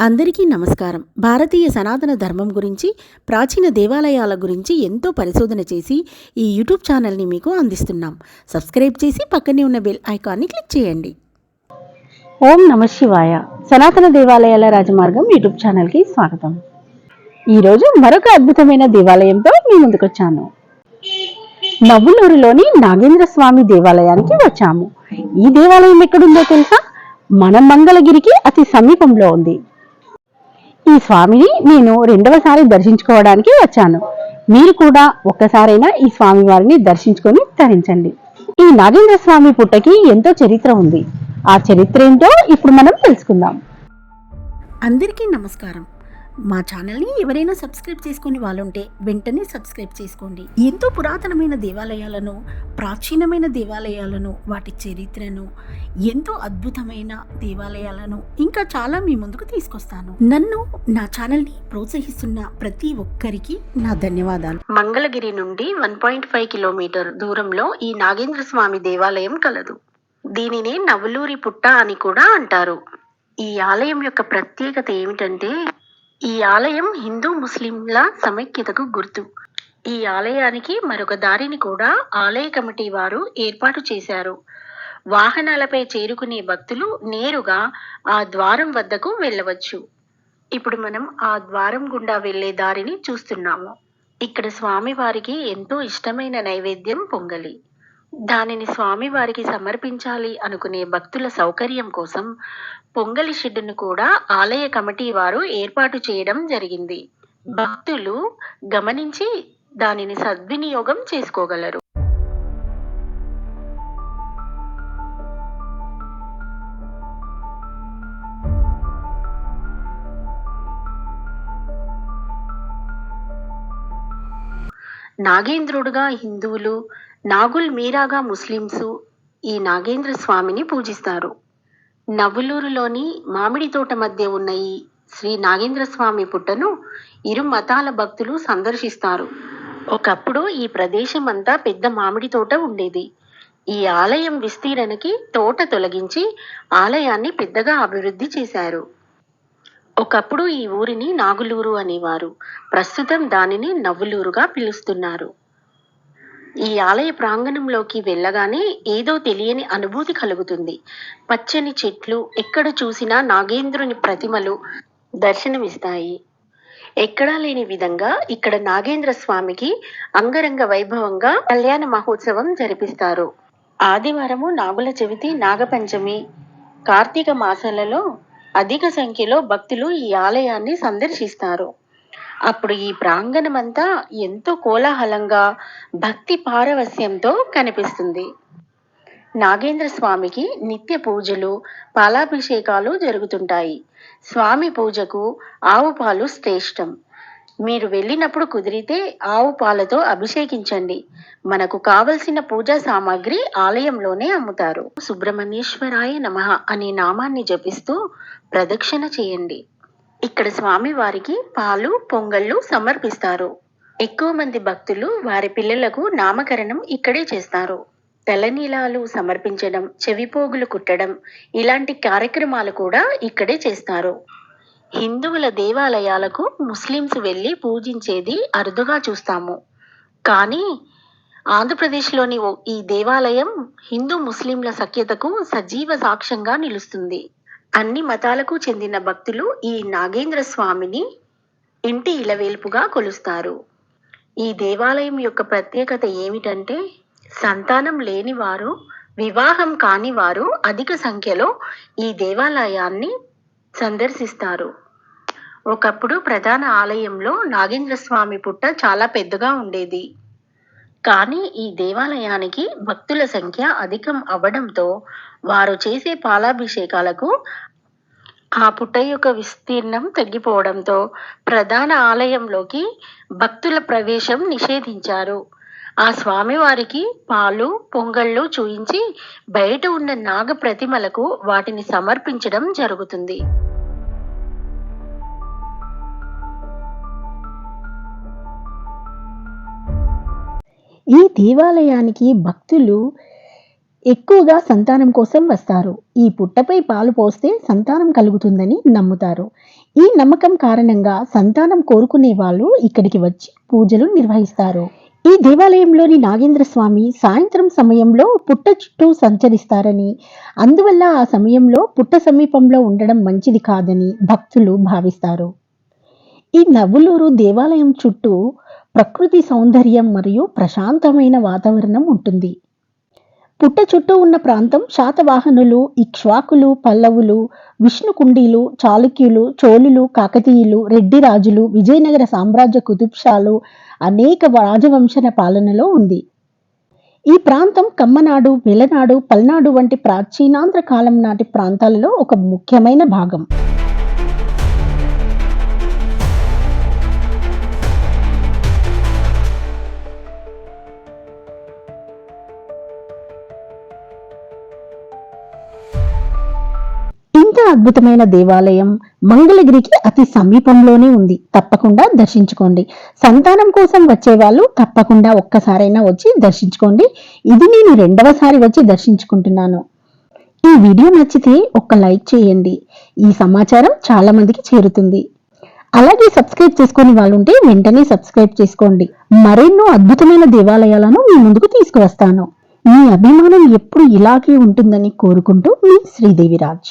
అందరికీ నమస్కారం. భారతీయ సనాతన ధర్మం గురించి ప్రాచీన దేవాలయాల గురించి ఎంతో పరిశోధన చేసి ఈ యూట్యూబ్ ఛానల్ని మీకు అందిస్తున్నాం. సబ్స్క్రైబ్ చేసి పక్కనే ఉన్న బెల్ ఐకాన్ని క్లిక్ చేయండి. ఓం నమ శివాయ. సనాతన దేవాలయాల రాజమార్గం యూట్యూబ్ ఛానల్కి స్వాగతం. ఈరోజు మరొక అద్భుతమైన దేవాలయంతో మీ ముందుకొచ్చాను. నవ్వులూరులోని నాగేంద్ర స్వామి దేవాలయానికి వచ్చాము. ఈ దేవాలయం ఎక్కడుందో తెలుసా? మన మంగళగిరికి అతి సమీపంలో ఉంది. ఈ స్వామిని నేను రెండవసారి దర్శించుకోవడానికి వచ్చాను. మీరు కూడా ఒక్కసారైనా ఈ స్వామి వారిని దర్శించుకొని తరించండి. ఈ నాగేంద్ర స్వామి పుట్టకి ఎంతో చరిత్ర ఉంది. ఆ చరిత్ర ఏంటో ఇప్పుడు మనం తెలుసుకుందాం. అందరికీ నమస్కారం. మా ఛానల్ని ఎవరైనా సబ్స్క్రైబ్ చేసుకుని వాళ్ళుంటే వెంటనే సబ్స్క్రైబ్ చేసుకోండి. ఎంతో పురాతనమైన దేవాలయాలను ప్రాచీనమైన దేవాలయాలను వాటి చరిత్రను ఎంతో అద్భుతమైన దేవాలయాలను ఇంకా చాలా మీ ముందుకు తీసుకొస్తాను. నన్ను నా ఛానల్ని ప్రోత్సహిస్తున్న ప్రతి ఒక్కరికి నా ధన్యవాదాలు. మంగళగిరి నుండి వన్ పాయింట్ ఫైవ్ కిలోమీటర్ దూరంలో ఈ నాగేంద్ర స్వామి దేవాలయం కలదు. దీనినే నవలూరి పుట్ట అని కూడా అంటారు. ఈ ఆలయం యొక్క ప్రత్యేకత ఏమిటంటే ఈ ఆలయం హిందూ ముస్లింల సమైక్యతకు గుర్తు. ఈ ఆలయానికి మరొక దారిని కూడా ఆలయ కమిటీ వారు ఏర్పాటు చేశారు. వాహనాలపై చేరుకునే భక్తులు నేరుగా ఆ ద్వారం వద్దకు వెళ్ళవచ్చు. ఇప్పుడు మనం ఆ ద్వారం గుండా వెళ్ళే దారిని చూస్తున్నాము. ఇక్కడ స్వామివారికి ఎంతో ఇష్టమైన నైవేద్యం పొంగలి. దానిని స్వామివారికి సమర్పించాలి అనుకునే భక్తుల సౌకర్యం కోసం పొంగలి షెడ్డును కూడా ఆలయ కమిటీ వారు ఏర్పాటు చేయడం జరిగింది. భక్తులు గమనించి దానిని సద్వినియోగం చేసుకోగలరు. నాగేంద్రుడుగా హిందువులు నాగుల్ మీరాగా ముస్లింసు ఈ నాగేంద్ర స్వామిని పూజిస్తారు. నవ్వులూరులోని మామిడి తోట మధ్య ఉన్న ఈ శ్రీ నాగేంద్ర స్వామి పుట్టను ఇరు మతాల భక్తులు సందర్శిస్తారు. ఒకప్పుడు ఈ ప్రదేశం అంతా పెద్ద మామిడి తోట ఉండేది. ఈ ఆలయం విస్తీరణకి తోట తొలగించి ఆలయాన్ని పెద్దగా అభివృద్ధి చేశారు. ఒకప్పుడు ఈ ఊరిని నాగులూరు అనేవారు. ప్రస్తుతం దానిని నవ్వులూరుగా పిలుస్తున్నారు. ఈ ఆలయ ప్రాంగణంలోకి వెళ్ళగానే ఏదో తెలియని అనుభూతి కలుగుతుంది. పచ్చని చెట్లు ఎక్కడ చూసినా నాగేంద్రుని ప్రతిమలు దర్శనమిస్తాయి. ఎక్కడా లేని విధంగా ఇక్కడ నాగేంద్ర స్వామికి అంగరంగ వైభవంగా కళ్యాణ మహోత్సవం జరిపిస్తారు. ఆదివారము నాగుల చవితి నాగపంచమి కార్తీక మాసాలలో అధిక సంఖ్యలో భక్తులు ఈ ఆలయాన్ని సందర్శిస్తారు. అప్పుడు ఈ ప్రాంగణమంతా ఎంతో కోలాహలంగా భక్తి పారవస్యంతో కనిపిస్తుంది. నాగేంద్ర స్వామికి నిత్య పూజలు పాలాభిషేకాలు జరుగుతుంటాయి. స్వామి పూజకు ఆవు పాలు శ్రేష్టం. మీరు వెళ్ళినప్పుడు కుదిరితే ఆవు పాలతో అభిషేకించండి. మనకు కావలసిన పూజా సామాగ్రి ఆలయంలోనే అమ్ముతారు. సుబ్రహ్మణ్యేశ్వరాయ నమః అనే నామాన్ని జపిస్తూ ప్రదక్షిణ చేయండి. ఇక్కడ స్వామి వారికి పాలు పొంగళ్ళు సమర్పిస్తారు. ఎక్కువ మంది భక్తులు వారి పిల్లలకు నామకరణం ఇక్కడే చేస్తారు. తెల్లనీలాలు సమర్పించడం చెవిపోగులు కుట్టడం ఇలాంటి కార్యక్రమాలు కూడా ఇక్కడే చేస్తారు. హిందువుల దేవాలయాలకు ముస్లిమ్స్ వెళ్ళి పూజించేది అరుదుగా చూస్తాము. కానీ ఆంధ్రప్రదేశ్లోని ఓ- ఈ దేవాలయం హిందూ ముస్లింల సఖ్యతకు సజీవ సాక్ష్యంగా నిలుస్తుంది. అన్ని మతాలకు చెందిన భక్తులు ఈ నాగేంద్ర స్వామిని ఇంటి ఇలవేల్పుగా కొలుస్తారు. ఈ దేవాలయం యొక్క ప్రత్యేకత ఏమిటంటే సంతానం లేని వారు వివాహం కాని వారు అధిక సంఖ్యలో ఈ దేవాలయాన్ని సందర్శిస్తారు. ఒకప్పుడు ప్రధాన ఆలయంలో నాగేంద్ర స్వామి పుట్ట చాలా పెద్దగా ఉండేది. కానీ ఈ దేవాలయానికి భక్తుల సంఖ్య అధికం అవ్వడంతో వారు చేసే పాలాభిషేకాలకు ఆ పుట్ట యొక్క విస్తీర్ణం తగ్గిపోవడంతో ప్రధాన ఆలయంలోకి భక్తుల ప్రవేశం నిషేధించారు. ఆ స్వామివారికి పాలు పొంగళ్ళు చూయించి బయట ఉన్న నాగ ప్రతిమలకు వాటిని సమర్పించడం జరుగుతుంది. ఈ దేవాలయానికి భక్తులు ఎక్కువగా సంతానం కోసం వస్తారు. ఈ పుట్టపై పాలు పోస్తే సంతానం కలుగుతుందని నమ్ముతారు. ఈ నమ్మకం కారణంగా సంతానం కోరుకునే వాళ్ళు ఇక్కడికి వచ్చి పూజలు నిర్వహిస్తారు. ఈ దేవాలయంలోని నాగేంద్ర స్వామి సాయంత్రం సమయంలో పుట్ట చుట్టూ సంచరిస్తారని అందువల్ల ఆ సమయంలో పుట్ట సమీపంలో ఉండడం మంచిది కాదని భక్తులు భావిస్తారు. ఈ నవ్వులూరు దేవాలయం చుట్టూ ప్రకృతి సౌందర్యం మరియు ప్రశాంతమైన వాతావరణం ఉంటుంది. పుట్ట చుట్టూ ఉన్న ప్రాంతం శాతవాహనులు ఇక్ష్వాకులు పల్లవులు విష్ణుకుండీలు చాళుక్యులు చోళులు కాకతీయులు రెడ్డి రాజులు విజయనగర సామ్రాజ్య కుతుబ్షాలు అనేక రాజవంశన పాలనలో ఉంది. ఈ ప్రాంతం కమ్మనాడు వెలనాడు పల్నాడు వంటి ప్రాచీనాంధ్ర కాలం నాటి ప్రాంతాలలో ఒక ముఖ్యమైన భాగం. ఇంత అద్భుతమైన దేవాలయం మంగళగిరికి అతి సమీపంలోనే ఉంది. తప్పకుండా దర్శించుకోండి. సంతానం కోసం వచ్చే వాళ్ళు తప్పకుండా ఒక్కసారైనా వచ్చి దర్శించుకోండి. ఇది నేను రెండవసారి వచ్చి దర్శించుకుంటున్నాను. ఈ వీడియో నచ్చితే ఒక్క లైక్ చేయండి. ఈ సమాచారం చాలా మందికి చేరుతుంది. అలాగే సబ్స్క్రైబ్ చేసుకుని వాళ్ళుంటే వెంటనే సబ్స్క్రైబ్ చేసుకోండి. మరెన్నో అద్భుతమైన దేవాలయాలను మీ ముందుకు తీసుకువస్తాను. మీ అభిమానం ఎప్పుడు ఇలాగే ఉంటుందని కోరుకుంటూ మీ శ్రీదేవిరాజ్.